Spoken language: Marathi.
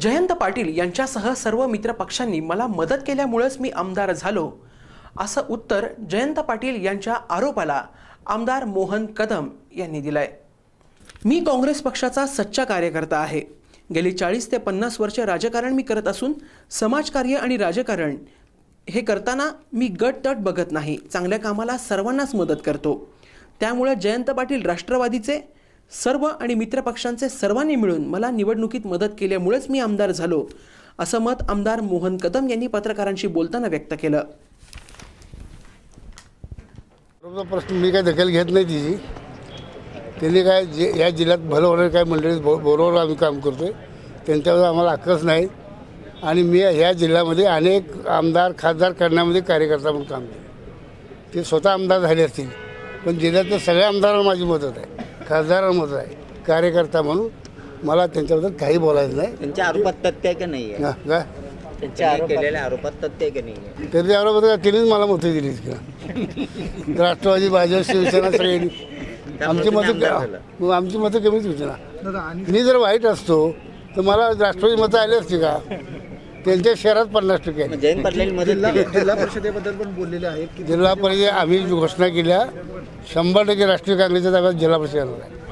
जयंत पाटील यांच्यासह सर्व मित्रपक्षांनी मला मदत केल्यामुळेच मी आमदार झालो. असं उत्तर जयंत पाटील यांच्या आरोपाला आमदार मोहन कदम यांनी दिलंय. मी काँग्रेस पक्षाचा सच्चा कार्यकर्ता आहे. गेली चाळीस ते पन्नास वर्ष राजकारण मी करत असून समाजकार्य आणि राजकारण हे करताना मी गट तट बघत नाही. चांगल्या कामाला सर्वांनाच मदत करतो. त्यामुळे जयंत पाटील राष्ट्रवादीचे सर्व आणि मित्रपक्षांचे सर्वांनी मिळून मला निवडणुकीत मदत केल्यामुळेच मी आमदार झालो असं मत आमदार मोहन कदम यांनी पत्रकारांशी बोलताना व्यक्त केलं. प्रश्न मी काय दखल घेत नाही तिची. त्यांनी काय जे या जिल्ह्यात भलं होणार काय मंडळी बो- बरोबर आम्ही काम करतोय. त्यांच्यावर आम्हाला हक्कच नाही. आणि मी ह्या जिल्ह्यामध्ये अनेक आमदार खासदार करण्यामध्ये कार्यकर्ता म्हणून काम केलं. ते स्वतः आमदार झाले असतील पण जिल्ह्यातल्या सगळ्या आमदारांना माझी मदत आहे. खासदारांना मदत आहे कार्यकर्ता म्हणून. मला त्यांच्याबद्दल काही बोलायचं नाही. त्यांच्या आरोपात तथ्य आहे का नाही आहे? हा, काय त्यांच्या केलेल्या आरोपात तथ्य आहे का नाही आहे? तरी त्याबरोबर त्यांनीच मला मतं दिली किंवा राष्ट्रवादी भाजप शिवसेना सगळ्यांनी आमची मतं आमदार झाला. मग आमची मतं कमीच होती ना. मी जर वाईट असतो तर मला राष्ट्रवादी मतं आली असती का? त्यांच्या शहरात पन्नास टक्के मग आहे. जयंत पाटलांनी मदत केली जिल्हा परिषदेबद्दल पण बोललेले आहेत की जिल्हा परिषद आम्ही जी घोषणा केल्या शंभर टक्के राष्ट्रीय काँग्रेसच्या ताब्यात जिल्हा परिषद येणार आहे